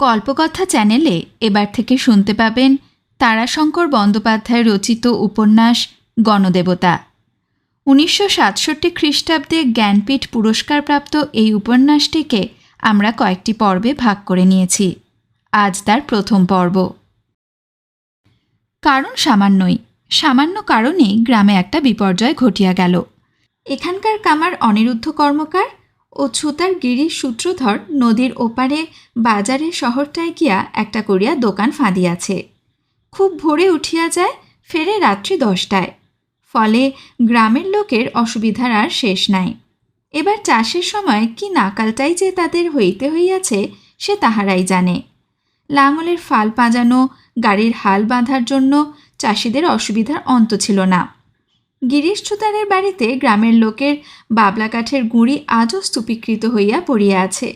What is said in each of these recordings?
কল্পকথা চ্যানেলে এবার থেকে শুনতে পাবেন তারাশঙ্কর বন্দ্যোপাধ্যায় রচিত উপন্যাস গণদেবতা। উনিশশো সাতষট্টি খ্রিস্টাব্দে জ্ঞানপীঠ পুরস্কারপ্রাপ্ত এই উপন্যাসটিকে আমরা কয়েকটি পর্বে ভাগ করে নিয়েছি। আজ তার প্রথম পর্ব। কারণ সামান্যই। সামান্য কারণেই গ্রামে একটা বিপর্যয় ঘটিয়া গেল। এখানকার কামার অনিরুদ্ধ কর্মকার ও ছুতার গিরিশ সূত্রধর নদীর ওপারে বাজারের শহরটায় গিয়া একটা করিয়া দোকান ফাঁদিয়াছে। খুব ভোরে উঠিয়া যায়, ফেরে রাত্রি দশটায়। ফলে গ্রামের লোকের অসুবিধার আর শেষ নাই। এবার চাষের সময় কি নাকালটাই যে তাদের হইতে হইয়াছে, সে তাহারাই জানে। লাঙলের ফাল পাঁজানো, গাড়ির হাল বাঁধার জন্য চাষিদের অসুবিধার অন্ত ছিল না। গিরিশ ছুতারের বাড়িতে গ্রামের লোকের বাবলা কাঠের গুঁড়ি আজও স্তূপীকৃত হইয়া পড়িয়া আছে।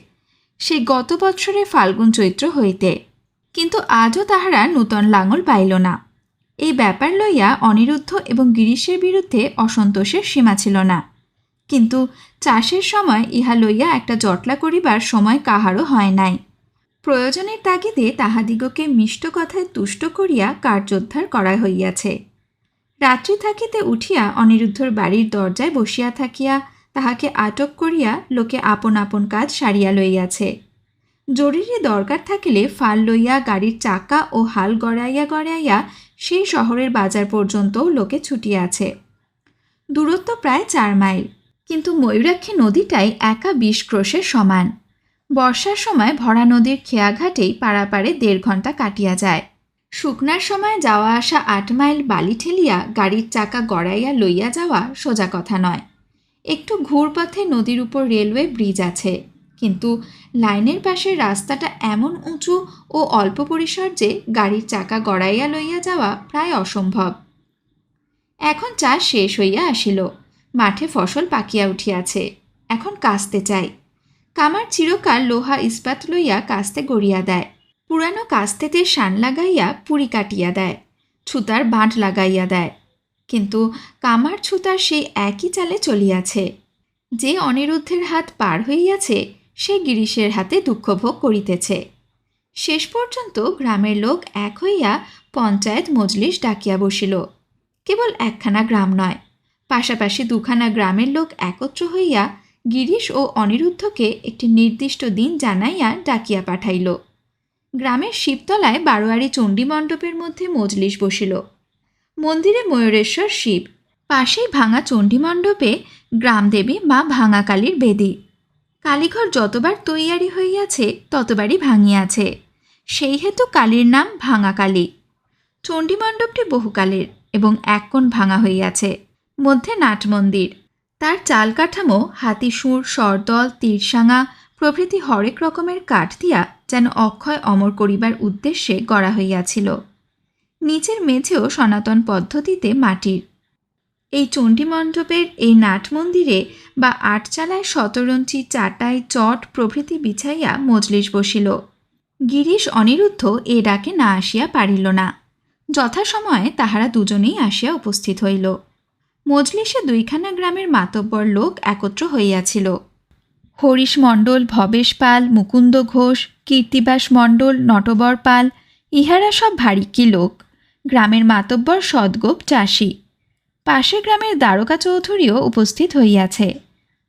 সে গত বৎসরে ফাল্গুন চৈত্র হইতে, কিন্তু আজও তাহারা নূতন লাঙল পাইল না। এই ব্যাপার লইয়া অনিরুদ্ধ এবং গিরিশের বিরুদ্ধে অসন্তোষের সীমা ছিল না। কিন্তু চাষের সময় ইহা লইয়া একটা জটলা করিবার সময় কাহারও হয় নাই। প্রয়োজনের তাগিদে তাহাদিগকে মিষ্ট কথায় তুষ্ট করিয়া কার্যোদ্ধার করা হইয়াছে। রাত্রি থাকিতে উঠিয়া অনিরুদ্ধর বাড়ির দরজায় বসিয়া থাকিয়া তাহাকে আটক করিয়া লোকে আপন আপন কাজ সারিয়া লইয়াছে। জরুরি দরকার থাকিলে ফাল লইয়া, গাড়ির চাকা ও হাল গড়াইয়া গড়াইয়া সেই শহরের বাজার পর্যন্তও লোকে ছুটিয়াছে। দূরত্ব প্রায় চার মাইল। কিন্তু ময়ূরাক্ষী নদীটাই একা বিশ ক্রোশের সমান। বর্ষার সময় ভরা নদীর খেয়াঘাটেই পাড়াপাড়ে দেড় ঘণ্টা কাটিয়া যায়। শুকনার সময় যাওয়া আসা আট মাইল বালি ঠেলিয়া গাড়ির চাকা গড়াইয়া লইয়া যাওয়া সোজা কথা নয়। একটু ঘুরপথে নদীর উপর রেলওয়ে ব্রিজ আছে, কিন্তু লাইনের পাশের রাস্তাটা এমন উঁচু ও অল্প পরিসর যে গাড়ির চাকা গড়াইয়া লইয়া যাওয়া প্রায় অসম্ভব। এখন চাষ শেষ হইয়া আসিল, মাঠে ফসল পাকিয়া উঠিয়াছে, এখন কাস্তে চাই। কামার চিরকাল লোহা ইস্পাত লইয়া কাস্তে গড়িয়া দেয়। পুরানো কাস্তেতে শান লাগাইয়া পুরি কাটিয়া দেয়, ছুতার বাঁট লাগাইয়া দেয়। কিন্তু কামার ছুতার সেই একই চালে চলিয়াছে। যে অনিরুদ্ধের হাত পার হইয়াছে, সে গিরিশের হাতে দুঃখভোগ করিতেছে। শেষ পর্যন্ত গ্রামের লোক এক হইয়া পঞ্চায়েত মজলিস ডাকিয়া বসিল। কেবল একখানা গ্রাম নয়, পাশাপাশি দুখানা গ্রামের লোক একত্র হইয়া গিরিশ ও অনিরুদ্ধকে একটি নির্দিষ্ট দিন জানাইয়া ডাকিয়া পাঠাইল। গ্রামের শিবতলায় বারোয়ারি চণ্ডী মণ্ডপের মধ্যে মজলিস বসিল। মন্দিরে ময়ূরেশ্বর শিব, পাশেই ভাঙা চণ্ডী মণ্ডপে গ্রামদেবী মা ভাঙা কালীর বেদী। কালীঘর যতবার তৈয়ারি হইয়াছে, ততবারই ভাঙিয়াছে। সেই হেতু কালীর নাম ভাঙা কালী চণ্ডী মণ্ডপটি বহুকালের এবং এক কোণ ভাঙা হইয়াছে। মধ্যে নাট মন্দির। তার চাল কাঠামো হাতিসুর সরদল তীরসাঙা প্রভৃতি হরেক রকমের কাঠ দিয়া যেন অক্ষয় অমর করিবার উদ্দেশ্যে গড়া হইয়াছিল। নিচের মেঝেও সনাতন পদ্ধতিতে মাটির। এই চণ্ডী মণ্ডপের এই নাট মন্দিরে বা আটচালায় শতরঞ্চি চাটাই চট প্রভৃতি বিছাইয়া মজলিস বসিল। গিরিশ অনিরুদ্ধ এ ডাকে না আসিয়া পারিল না। যথাসময়ে তাহারা দুজনেই আসিয়া উপস্থিত হইল। মজলিসে দুইখানা গ্রামের মাতব্বর লোক একত্র হইয়াছিল। হরিশ মণ্ডল ভবেশ পাল মুকুন্দ ঘোষ কীর্তিবাস মণ্ডল, নটবর পাল, ইহারা সব ভারিকি লোক। গ্রামের মাতব্বর সদ্গোপ চাষি। পাশের গ্রামের দ্বারকা চৌধুরীও উপস্থিত হইয়াছে।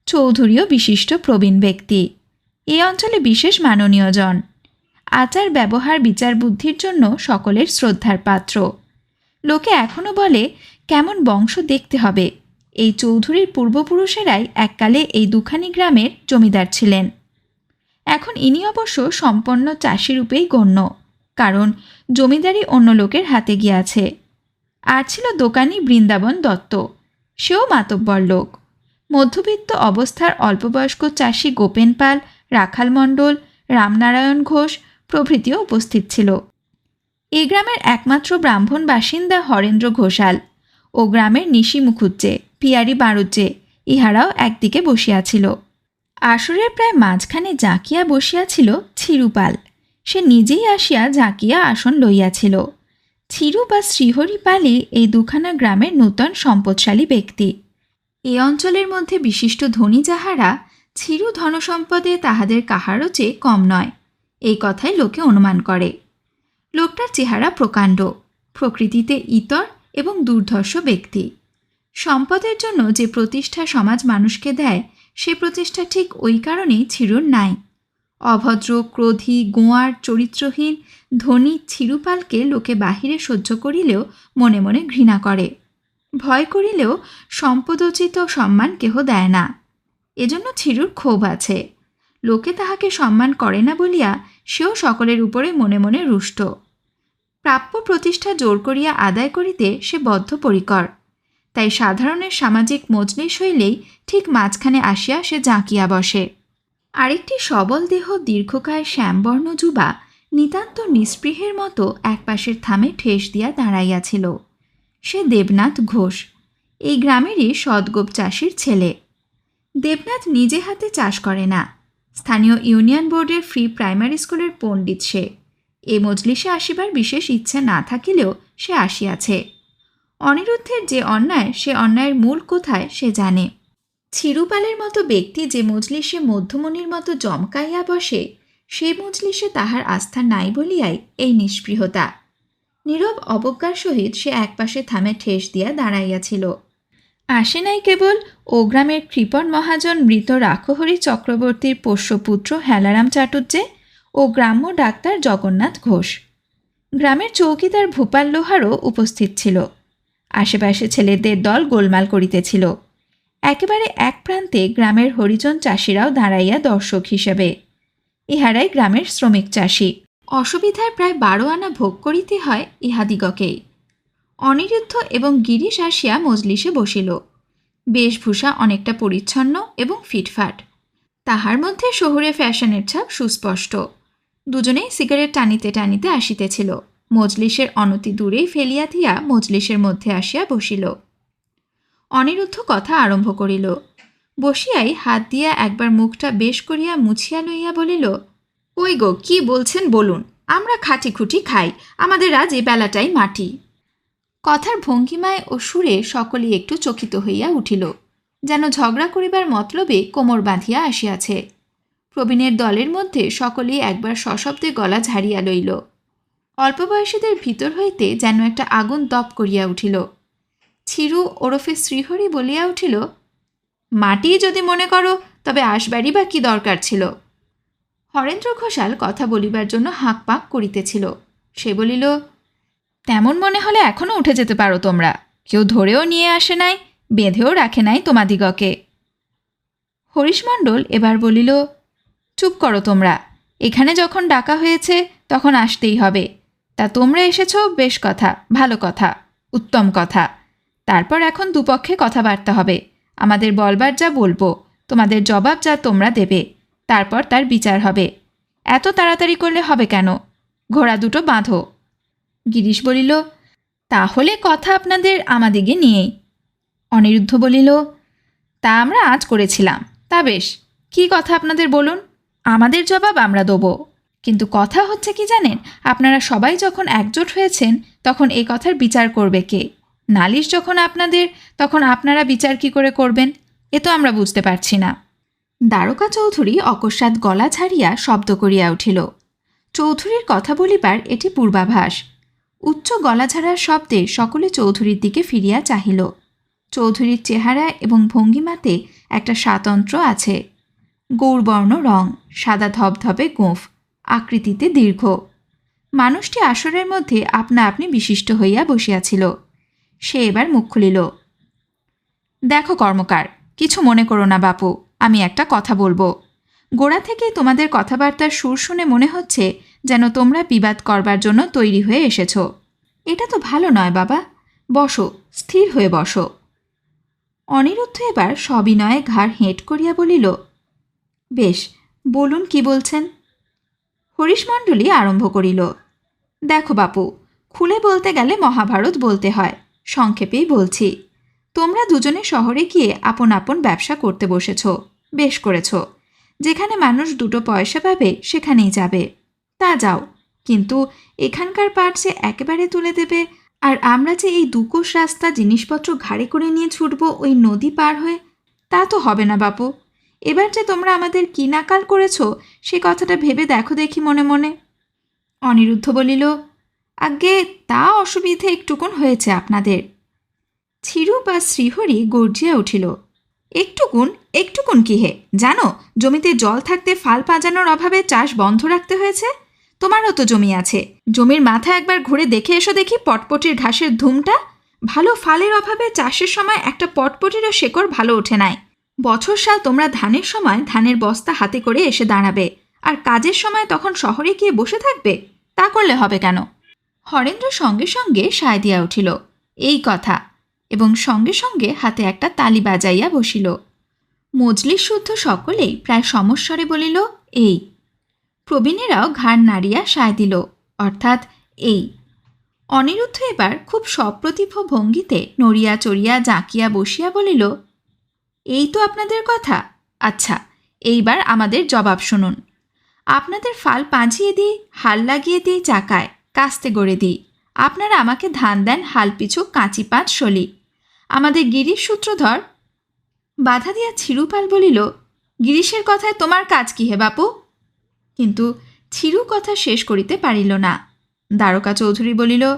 চৌধুরীও বিশিষ্ট প্রবীণ ব্যক্তি। এ অঞ্চলে বিশেষ মাননীয় জন। আচার, ব্যবহার, বিচার বুদ্ধির জন্য সকলের শ্রদ্ধার পাত্র। লোকে এখনও বলে, কেমন বংশ দেখতে হবে? এই চৌধুরীর পূর্বপুরুষেরাই এককালে এই দুখানি গ্রামের জমিদার ছিলেন। এখন ইনি অবশ্য সম্পন্ন চাষিরূপেই গণ্য, কারণ জমিদারি অন্য লোকের হাতে গিয়াছে। আর ছিল দোকানি বৃন্দাবন দত্ত, সেও মাতব্বর লোক। মধ্যবিত্ত অবস্থার অল্পবয়স্ক চাষি গোপেন পাল, রাখাল মণ্ডল, রামনারায়ণ ঘোষ প্রভৃতিও উপস্থিত ছিল। এই গ্রামের একমাত্র ব্রাহ্মণ বাসিন্দা হরেন্দ্র ঘোষাল ও গ্রামের নিশি মুখুজ্জে, পিয়ারি বাড়ুজ্জে ইহারাও একদিকে বসিয়াছিল আসরের প্রায় মাঝখানে জাঁকিয়া বসিয়াছিল ছিরুপাল সে নিজেই আসিয়া ঝাঁকিয়া আসন লইয়াছিল। ছিরু বা শ্রীহরি পালি এই দুখানা গ্রামের নূতন সম্পদশালী ব্যক্তি। এ অঞ্চলের মধ্যে বিশিষ্ট ধনী যাহারা ছিরু ধনসম্পদে তাহাদের কাহারও চেয়ে কম নয়। এই কথাই লোকে অনুমান করে। লোকটার চেহারা প্রকাণ্ড, প্রকৃতিতে ইতর এবং দুর্ধর্ষ ব্যক্তি। সম্পদের জন্য যে প্রতিষ্ঠা সমাজ মানুষকে দেয় সে প্রতিষ্ঠা ঠিক ওই কারণেই ছিরুর নাই। অভদ্র, ক্রোধী, গোয়ার, চরিত্রহীন, ধনী ছিরুপালকে লোকে বাহিরে সহ্য করিলেও মনে মনে ঘৃণা করে। ভয় করিলেও সম্পদোচিত সম্মান কেহ দেয় না। এজন্য ছিরুর ক্ষোভ আছে। লোকে তাহাকে সম্মান করে না বলিয়া সেও সকলের উপরে মনে মনে রুষ্ট। প্রাপ্য প্রতিষ্ঠা জোর করিয়া আদায় করিতে সে বদ্ধপরিকর। তাই সাধারণের সামাজিক মজলিস হইলেই ঠিক মাঝখানে আসিয়া সে জাঁকিয়া বসে। আরেকটি সবল দেহ দীর্ঘকায় শ্যামবর্ণ যুবা নিতান্ত নিস্পৃহের মতো একপাশের থামে ঠেস দিয়া দাঁড়াইয়াছিল। সে দেবনাথ ঘোষ, এই গ্রামেরই সদগোপ চাষির ছেলে। দেবনাথ নিজে হাতে চাষ করে না। স্থানীয় ইউনিয়ন বোর্ডের ফ্রি প্রাইমারি স্কুলের পণ্ডিত সে। এ মজলিসে আসিবার বিশেষ ইচ্ছা না থাকিলেও সে আসিয়াছে। অনিরুদ্ধের যে অন্যায়, সে অন্যায়ের মূল কোথায়, সে জানে। ছিরুপালের মতো ব্যক্তি যে মজলিসে মধ্যমণির মতো জমকাইয়া বসে, সে মজলিসে তাহার আস্থা নাই বলিয়াই এই নিষ্পৃহতা। নীরব অবজ্ঞার সহিত সে একপাশে থামে ঠেস দিয়া দাঁড়াইয়াছিল। আসে নাই কেবল ও গ্রামের কৃপণ মহাজন মৃত রাখহরি চক্রবর্তীর পোষ্যপুত্র হেলারাম চাটুর্যে ও গ্রাম্য ডাক্তার জগন্নাথ ঘোষ। গ্রামের চৌকিদার ভূপাল লোহারও উপস্থিত ছিল। আশেপাশে ছেলেদের দল গোলমাল করিতেছিল। একেবারে এক প্রান্তে গ্রামের হরিজন চাষিরাও দাঁড়াইয়া দর্শক হিসেবে। ইহারাই গ্রামের শ্রমিক চাষি। অসুবিধায় প্রায় বারো আনা ভোগ করিতে হয় ইহাদিগকেই অনিরুদ্ধ এবং গিরিশ আসিয়া মজলিসে বসিল। বেশভূষা অনেকটা পরিচ্ছন্ন এবং ফিটফাট। তাহার মধ্যে শহুরে ফ্যাশনের ছাপ সুস্পষ্ট। দুজনেই সিগারেট টানিতে টানিতে আসিতেছিল। মজলিসের অনতি দূরেই ফেলিয়া দিয়া মজলিসের মধ্যে আসিয়া বসিল। অনিরুদ্ধ কথা আরম্ভ করিল। বসিয়াই হাত দিয়া একবার মুখটা বেশ করিয়া মুছিয়া লইয়া বলিল, ওই গো, কি বলছেন বলুন, আমরা খাটি খুঁটি খাই, আমাদের আজ এ বেলাটাই মাটি। কথার ভঙ্গিমায় ও সুরে সকলেই একটু চকিত হইয়া উঠিল। যেন ঝগড়া করিবার মতলবে কোমর বাঁধিয়া আসিয়াছে। প্রবীণের দলের মধ্যে সকলেই একবার সশব্দে গলা ঝাড়িয়া লইল। অল্প বয়সীদের ভিতর হইতে যেন একটা আগুন দপ করিয়া উঠিল। ছিরু ওরফে শ্রীহরি বলিয়া উঠিল, মাটি যদি মনে করো, তবে আসবারই বা কি দরকার ছিল? হরেন্দ্র ঘোষাল কথা বলিবার জন্য হাঁক পাক করিতেছিল। সে বলিল, তেমন মনে হলে এখনও উঠে যেতে পারো তোমরা। কেউ ধরেও নিয়ে আসে নাই, বেঁধেও রাখে নাই তোমাদিগকে। হরিশমণ্ডল এবার বলিল, চুপ করো তোমরা। এখানে যখন ডাকা হয়েছে, তখন আসতেই হবে। তা তোমরা এসেছ, বেশ কথা, ভালো কথা, উত্তম কথা। তারপর এখন দুপক্ষে কথাবার্তা হবে। আমাদের বলবার যা বলব, তোমাদের জবাব যা তোমরা দেবে, তারপর তার বিচার হবে। এত তাড়াতাড়ি করলে হবে কেন? ঘোড়া দুটো বাঁধো। গিরিশ বলিল, তাহলে কথা আপনাদের আমাদিগে নিয়েই। অনিরুদ্ধ বলিল, তা আমরা আজ করেছিলাম। তা বেশ, কি কথা আপনাদের বলুন? আমাদের জবাব আমরা দেবো। কিন্তু কথা হচ্ছে কি জানেন? আপনারা সবাই যখন একজোট হয়েছেন, তখন এই কথার বিচার করবে কে? নালিশ যখন আপনাদের, তখন আপনারা বিচার কি করে করবেন? এ তো আমরা বুঝতে পারছি না। দ্বারকা চৌধুরী অকস্মাৎ গলা ছাড়িয়া শব্দ করিয়া উঠিল। চৌধুরীর কথা বলিবার এটি পূর্বাভাস। উচ্চ গলা ছাড়ার শব্দে সকলে চৌধুরীর দিকে ফিরিয়া চাহিল। চৌধুরীর চেহারা এবং ভঙ্গিমাতে একটা স্বাতন্ত্র আছে। গৌরবর্ণ রং, সাদা ধবধবে গোঁফ। আকৃতিতে দীর্ঘ। মানুষটি আসরের মধ্যে আপনা আপনি বিশিষ্ট হইয়া বসিয়াছিল। সে এবার মুখ খুলিল। দেখো কর্মকার, কিছু মনে করো না বাপু, আমি একটা কথা বলব। গোড়া থেকে তোমাদের কথাবার্তার সুর শুনে মনে হচ্ছে যেন তোমরা বিবাদ করবার জন্য তৈরি হয়ে এসেছ। এটা তো ভালো নয় বাবা। বসো, স্থির হয়ে বসো। অনিরুদ্ধ এবার সবিনয়ে ঘাড় হেঁট করিয়া বলিল, বেশ, বলুন কি বলছেন? হরিশমণ্ডলী আরম্ভ করিল। দেখো বাপু, খুলে বলতে গেলে মহাভারত বলতে হয়, সংক্ষেপেই বলছি। তোমরা দুজনে শহরে গিয়ে আপন আপন ব্যবসা করতে বসেছ, বেশ করেছ। যেখানে মানুষ দুটো পয়সা পাবে, সেখানেই যাবে। তা যাও, কিন্তু এখানকার পাট যে একেবারে তুলে দেবে, আর আমরা যে এই দুকোষ রাস্তা জিনিসপত্র ঘাড়ে করে নিয়ে ছুটব ওই নদী পার হয়ে, তা তো হবে না বাপু। এবার যে তোমরা আমাদের কি নাকাল করেছ, সে কথাটা ভেবে দেখো দেখি মনে মনে। অনিরুদ্ধ বলিল আগে তা অসুবিধে একটুকুন হয়েছে আপনাদের। ছিরু বা শ্রীহরি গর্জিয়া উঠিল, একটুকুন একটুকুন কি হে? জানো, জমিতে জল থাকতে ফাল পাজানোর অভাবে চাষ বন্ধ রাখতে হয়েছে? তোমারও তো জমি আছে। জমির মাথা একবার ঘুরে দেখে এসো দেখি পটপটির ঘাসের ধুমটা। ভালো ফালের অভাবে চাষের সময় একটা পটপটিরও শেকড় ভালো ওঠে নাই। বছর সাল তোমরা ধানের সময় ধানের বস্তা হাতে করে এসে দাঁড়াবে, আর কাজের সময় তখন শহরে গিয়ে বসে থাকবে? তা করলে হবে কেন? হরেন্দ্র সঙ্গে সঙ্গে সায় দিয়া উঠিল, এই কথা, এবং সঙ্গে সঙ্গে হাতে একটা তালি বাজাইয়া বসিল। মজলিস শুদ্ধ সকলেই প্রায় সমস্বরে বলিল, এই। প্রবীণেরাও ঘাড় নাড়িয়া সায় দিল, অর্থাৎ এই। অনিরুদ্ধ এবার খুব সপ্রতিভ ভঙ্গিতে নড়িয়া চড়িয়া জাঁকিয়া বসিয়া বলিল এই তো আপনাদের কথা। আচ্ছা এইবার আমাদের জবাব শুনুন। আপনাদের ফাল পাঁচিয়ে দিই, হাল লাগিয়ে দিই চাকায়, কাস্তে গড়ে দিই। আপনারা আমাকে ধান দেন, হাল পিছু, কাঁচি পাঁচ, শলি। আমাদের গিরিশ সূত্রধর বাধা দিয়া ছিরুপাল বলিল, গিরিশের কথায় তোমার কাজ কি হে বাপু? কিন্তু ছিরু কথা শেষ করিতে পারিল না। দ্বারকা চৌধুরী বলিল,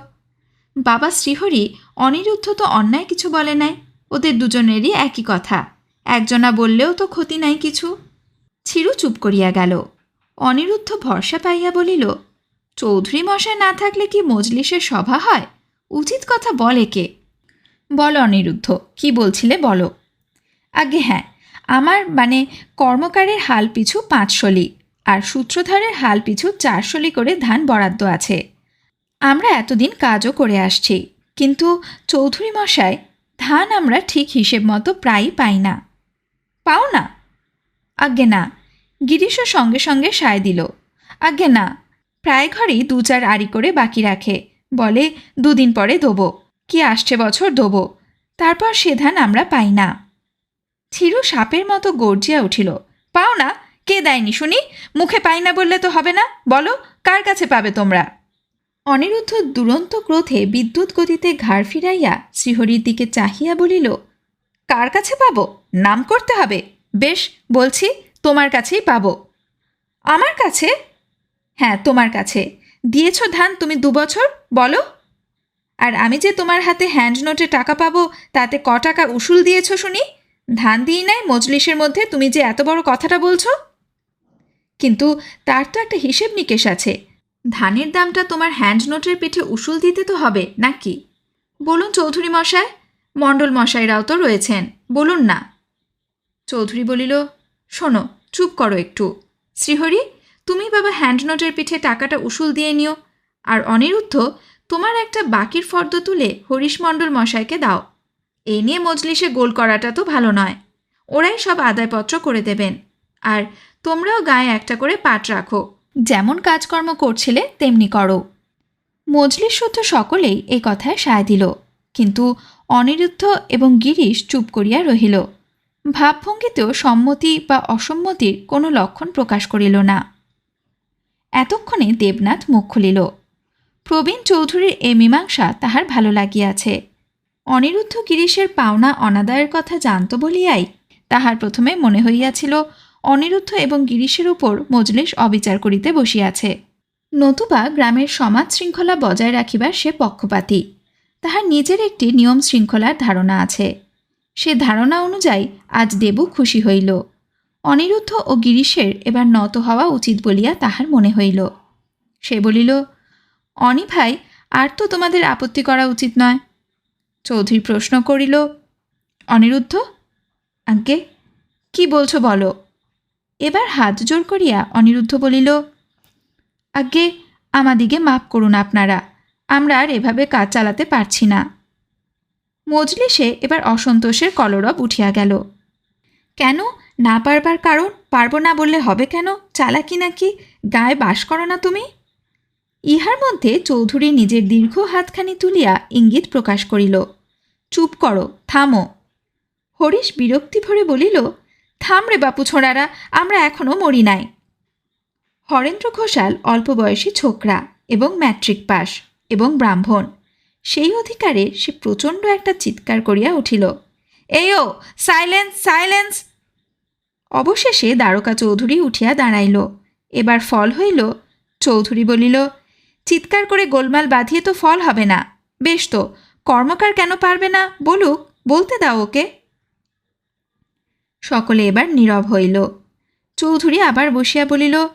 বাবা শ্রীহরি অনিরুদ্ধ তো অন্যায় কিছু বলে নাই, ওদের দুজনেরই একই কথা। একজনা বললেও তো ক্ষতি নাই কিছু। ছিরু চুপ করিয়া গেল। অনিরুদ্ধ ভরসা পাইয়া বলিল, চৌধুরী মশাই না থাকলে কি মজলিসের সভা হয়? উচিত কথা বলে কে? বলো অনিরুদ্ধ, কি বলছিলে বলো। আগে হ্যাঁ আমার মানে কর্মকারের হাল পিছু পাঁচ শলি, আর সূত্রধরের হাল পিছু চার শলি করে ধান বরাদ্দ আছে। আমরা এতদিন কাজও করে আসছি, কিন্তু চৌধুরী মশাই, ধান আমরা ঠিক হিসেব মতো প্রায়ই পাই না। পাও না। আজ্ঞে না। গিরিশও সঙ্গে সঙ্গে সায় দিল। আজ্ঞে না। প্রায় ঘরেই দু চার আড়ি করে বাকি রাখে। বলে, দুদিন পরে দেবো। কি আসছে বছর, দেবো। তারপর সে ধান আমরা পাই না। থিরু সাপের মতো গর্জিয়া উঠিল। পাও না? কে দেয়নি শুনি? মুখে পাই না বললে তো হবে না। বলো, কার কাছে পাবে তোমরা? অনিরুদ্ধ দুরন্ত ক্রোধে বিদ্যুৎ গতিতে ঘাড় ফিরাইয়া শ্রীহরির দিকে চাহিয়া বলিল, কার কাছে পাবো? নাম করতে হবে? বেশ, বলছি, তোমার কাছেই পাবো। আমার কাছে? হ্যাঁ তোমার কাছে। দিয়েছ ধান তুমি দু বছর? বলো। আর আমি যে তোমার হাতে হ্যান্ড নোটে টাকা পাবো, তাতে ক টাকা উসুল দিয়েছ শুনি? ধান দিই নাই, মজলিসের মধ্যে তুমি যে এত বড় কথাটা বলছো? কিন্তু তার তো একটা হিসেব নিকেশ আছে। ধানের দামটা তোমার হ্যান্ড নোটের পিঠে উসুল দিতে তো হবে, নাকি? বলুন চৌধুরী মশাই, মণ্ডল মশাইরাও তো রয়েছেন, বলুন না। চৌধুরী বলিল, শোনো, চুপ করো একটু। শ্রীহরি, তুমি বাবা হ্যান্ড নোটের পিঠে টাকাটা উসুল দিয়ে নিও, আর অনিরুদ্ধ, তোমার একটা বাকির ফর্দ তুলে হরিশ মণ্ডল মশাইকে দাও। এই নিয়ে মজলিসে গোল করাটা তো ভালো নয়। ওরাই সব আদায়পত্র করে দেবেন। আর তোমরাও গায়ে একটা করে পাট রাখো। যেমন কাজকর্ম করছিলে, তেমনি করো। মজলিস শুদ্ধ সকলেই এই কথায় সায় দিল। কিন্তু অনিরুদ্ধ এবং গিরিশ চুপ করিয়া রহিল। ভাবভঙ্গিতেও সম্মতি বা অসম্মতির কোনো লক্ষণ প্রকাশ করিল না। এতক্ষণে দেবনাথ মুখ খুলিল। প্রবীণ চৌধুরীর এ মীমাংসা তাহার ভালো লাগিয়াছে। অনিরুদ্ধ গিরিশের পাওনা অনাদায়ের কথা জানত বলিয়াই তাহার প্রথমে মনে হইয়াছিল, অনিরুদ্ধ এবং গিরিশের উপর মজলিস অবিচার করিতে বসিয়াছে। নতুবা গ্রামের সমাজ শৃঙ্খলা বজায় রাখিবার সে পক্ষপাতী। তাহার নিজের একটি নিয়ম শৃঙ্খলার ধারণা আছে। সে ধারণা অনুযায়ী আজ দেবু খুশি হইল। অনিরুদ্ধ ও গিরিশের এবার নত হওয়া উচিত বলিয়া তাহার মনে হইল। সে বলিল, অনি ভাই, আর তো তোমাদের আপত্তি করা উচিত নয়। চৌধুরী প্রশ্ন করিল, অনিরুদ্ধ, আজ্ঞে, কি বলছো বলো? এবার হাত জোর করিয়া অনিরুদ্ধ বলিল, আজ্ঞে আমাদিকে মাপ করুন আপনারা। আমরা আর এভাবে কাজ চালাতে পারছি না। মজলিসে এবার অসন্তোষের কলরব উঠিয়া গেল। কেন? না পারবার কারণ পারব না বললে হবে কেন? চালাকি নাকি? গায়ে বাস করো না তুমি। ইহার মধ্যে চৌধুরী নিজের দীর্ঘ হাতখানি তুলিয়া ইঙ্গিত প্রকাশ করিল। চুপ করো, থামো। হরিশ বিরক্তি ভরে বলিল, থাম রে বাপু ছোঁড়ারা, আমরা এখনও মরি নাই। হরেন্দ্র ঘোষাল অল্প বয়সী ছোকরা এবং ম্যাট্রিক পাস এবং ব্রাহ্মণ। সেই অধিকারে সে প্রচণ্ড একটা চিৎকার করিয়া উঠিল। এই ও সাইলেন্স সাইলেন্স! অবশেষে দ্বারকা চৌধুরী উঠিয়া দাঁড়াইল। এবার ফল হইল, চৌধুরী বলিল, চিৎকার করে গোলমাল বাঁধিয়ে তো ফল হবে না। বেশ তো, কর্মকার কেন পারবে না? বলুক, বলতে দাও ওকে। সকলে এবার নীরব হইল। চৌধুরী আবার বসিয়া বলিল,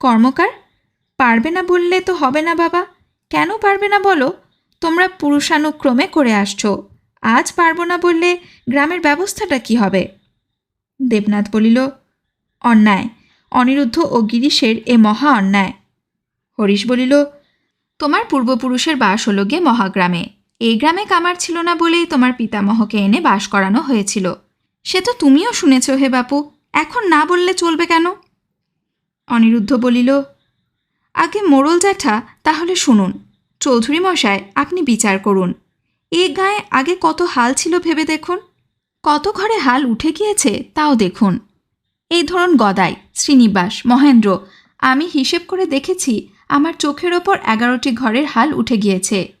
কর্মকার, পারবে না বললে তো হবে না বাবা। কেন পারবে না বলো? তোমরা পুরুষানুক্রমে করে আসছো। আজ পারব না বললে গ্রামের ব্যবস্থাটা কি হবে? দেবনাথ বলিল, অন্যায়, অনিরুদ্ধ ও গিরিশের এ মহা অন্যায়। হরিশ বলিল, তোমার পূর্বপুরুষের বাস হলো গে মহাগ্রামে। এই গ্রামে কামার ছিল না বলেই তোমার পিতামহকে এনে বাস করানো হয়েছিল। সে তো তুমিও শুনেছ হে বাপু, এখন না বললে চলবে কেন? অনিরুদ্ধ বলিল, আগে মোড়ল জ্যাঠা তাহলে শুনুন। চৌধুরী মশাই, আপনি বিচার করুন। এ গায়ে আগে কত হাল ছিল ভেবে দেখুন? কত ঘরে হাল উঠে গিয়েছে তাও দেখুন। এই ধরুন গদাই, শ্রীনিবাস, মহেন্দ্র, আমি হিসেব করে দেখেছি আমার চোখের ওপর এগারোটি ঘরের হাল উঠে গিয়েছে।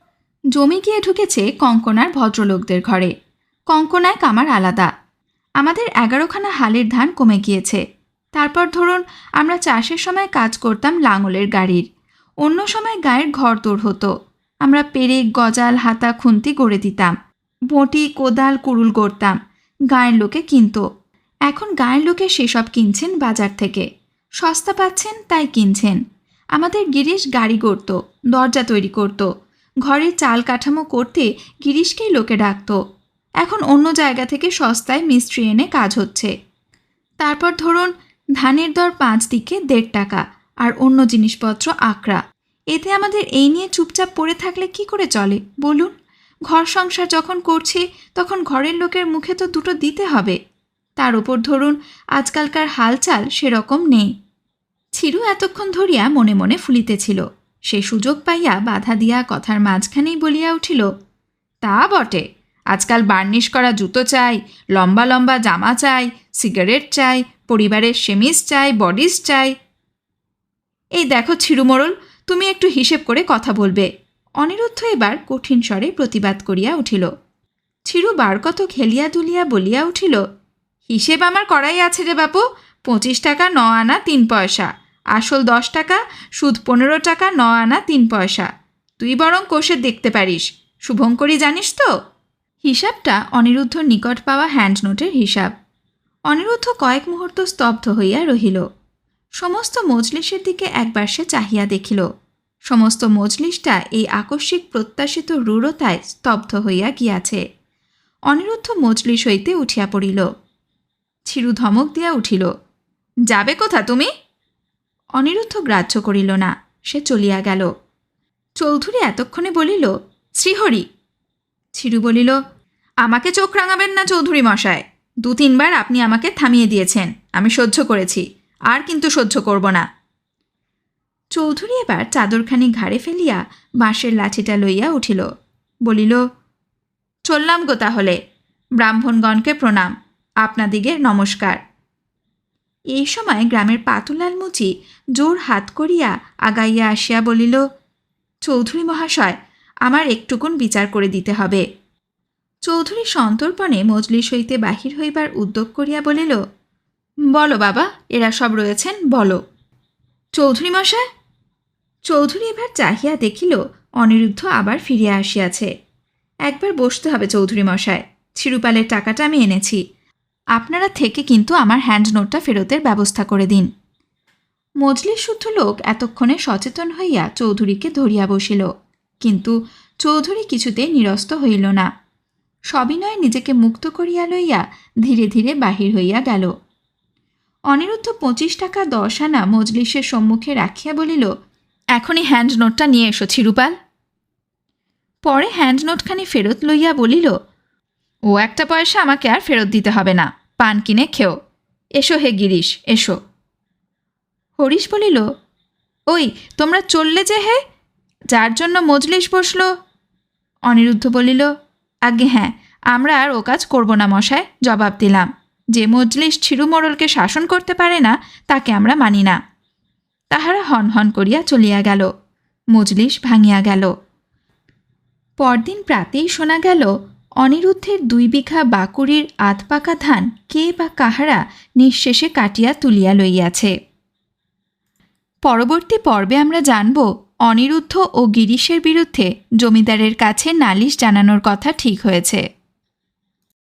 জমি গিয়ে ঢুকেছে কঙ্কনার ভদ্রলোকদের ঘরে। কঙ্কনায় কামার আলাদা। আমাদের এগারোখানা হালের ধান কমে গিয়েছে। তারপর ধরুন আমরা চাষের সময় কাজ করতাম লাঙলের গাড়ির। অন্য সময় গায়ের ঘর তোর হতো। আমরা পেরেক, গজাল, হাতা, খুন্তি গড়ে দিতাম। বটি, কোদাল কুড়ুল করতাম গায়ের লোকে কিনতো। এখন গায়ের লোকে সেসব কিনছেন বাজার থেকে। সস্তা পাচ্ছেন, তাই কিনছেন। আমাদের গিরিশ গাড়ি গড়ত, দরজা তৈরি করত। ঘরের চাল কাঠামো করতে গিরিশকেই লোকে ডাকতো। এখন অন্য জায়গা থেকে সস্তায় মিস্ত্রি এনে কাজ হচ্ছে। তারপর ধরুন, ধানের দর পাঁচ দিকে দেড় টাকা। আর অন্য জিনিসপত্র আকড়া। এতে আমাদের এই নিয়ে চুপচাপ পড়ে থাকলে কি করে চলে, বলুন? ঘর সংসার যখন করছি, তখন ঘরের লোকের মুখে তো দুটো দিতে হবে। তার ওপর ধরুন, আজকালকার হালচাল সেরকম নেই। ছিরু এতক্ষণ ধরিয়া মনে মনে ফুলিতেছিল। সে সুযোগ পাইয়া বাধা দিয়া কথার মাঝখানেই বলিয়া উঠিল, তা বটে, আজকাল বার্নিশ করা জুতো চাই, লম্বা লম্বা জামা চাই, সিগারেট চাই, পরিবারের সেমিস চাই বডিস চাই এই দেখো ছিরুমরল, তুমি একটু হিসেব করে কথা বলবে। অনিরুদ্ধ এবার কঠিন স্বরে প্রতিবাদ করিয়া উঠিল। ছিরু বার কত খেলিয়া দুলিয়া বলিয়া উঠিল, হিসেব আমার করাই আছে রে বাপু, পঁচিশ টাকা ন আনা তিন পয়সা, আসল দশ টাকা, সুদ পনেরো টাকা ন আনা তিন পয়সা। তুই বরং কোষে দেখতে পারিস শুভঙ্করী জানিস তো? হিসাবটা অনিরুদ্ধর নিকট পাওয়া হ্যান্ড নোটের হিসাব। অনিরুদ্ধ কয়েক মুহূর্ত স্তব্ধ হইয়া রহিল। সমস্ত মজলিসের দিকে একবার সে চাহিয়া দেখিল। সমস্ত মজলিসটা এই আকস্মিক প্রত্যাশিত রূঢ়তায় স্তব্ধ হইয়া গিয়াছে। অনিরুদ্ধ মজলিস হইতে উঠিয়া পড়িল। ছিরু ধমক দিয়া উঠিল, যাবে কোথা তুমি? অনিরুদ্ধ গ্রাহ্য করিল না, সে চলিয়া গেল। চৌধুরী এতক্ষণে বলিল, শ্রীহরি। ছিরু বলিল, আমাকে চোখ রাঙাবেন না চৌধুরী মশায়। দু তিনবার আপনি আমাকে থামিয়ে দিয়েছেন, আমি সহ্য করেছি। আর কিন্তু সহ্য করব না। চৌধুরী এবার চাদরখানি ঘাড়ে ফেলিয়া বাঁশের লাঠিটা লইয়া উঠিল, বলিল, চললাম গো তাহলে। ব্রাহ্মণগণকে প্রণাম। আপনাদিগের নমস্কার। এই সময় গ্রামের পাতুলাল মুচি জোর হাত করিয়া আগাইয়া আসিয়া বলিল, চৌধুরী মহাশয়, আমার একটুকুন বিচার করে দিতে হবে। চৌধুরী সন্তর্পণে মজলিস হইতে বাহির হইবার উদ্যোগ করিয়া বলিল বলো বাবা, এরা সব রয়েছেন, বলো। চৌধুরী মশাই? চৌধুরী এবার চাহিয়া দেখিল, অনিরুদ্ধ আবার ফিরিয়া আসিয়াছে। একবার বসতে হবে চৌধুরী মশাই ছিরুপালের টাকাটা আমি এনেছি। আপনারা থেকে কিন্তু আমার হ্যান্ড নোটটা ফেরতের ব্যবস্থা করে দিন। মজলিস শুদ্ধ লোক এতক্ষণে সচেতন হইয়া চৌধুরীকে ধরিয়া বসিল, কিন্তু চৌধুরী কিছুতে নিরস্ত হইল না। সবিনয় নিজেকে মুক্ত করিয়া লইয়া ধীরে ধীরে বাহির হইয়া গেল। অনিরুদ্ধ পঁচিশ টাকা দশ আনা মজলিসের সম্মুখে রাখিয়া বলিল, এখনই হ্যান্ড নোটটা নিয়ে এসো চিরুপাল পরে হ্যান্ড নোটখানি ফেরত লইয়া বলিল, ও একটা পয়সা আমাকে আর ফেরত দিতে হবে না, পান কিনে খেও। এসো হে গিরিশ, এসো। হরিশ বলিল, ওই, তোমরা চললে যে হে? যার জন্য মজলিস বসল? অনিরুদ্ধ বলিল আগে হ্যাঁ আমরা আর ও কাজ করব না মশায়, জবাব দিলাম। যে মজলিস ছিরুমোড়লকে শাসন করতে পারে না, তাকে আমরা মানি না। তাহারা হন হন করিয়া চলিয়া গেল। মজলিস ভাঙিয়া গেল। পরদিন প্রাতেই শোনা গেল, অনিরুদ্ধের দুই বিঘা বাকুড়ির আধপাকা ধান কে বা কাহারা নিঃশেষে কাটিয়া তুলিয়া লইয়াছে। পরবর্তী পর্বে আমরা জানব, অনিরুদ্ধ ও গিরিশের বিরুদ্ধে জমিদারের কাছে নালিশ জানানোর কথা ঠিক হয়েছে।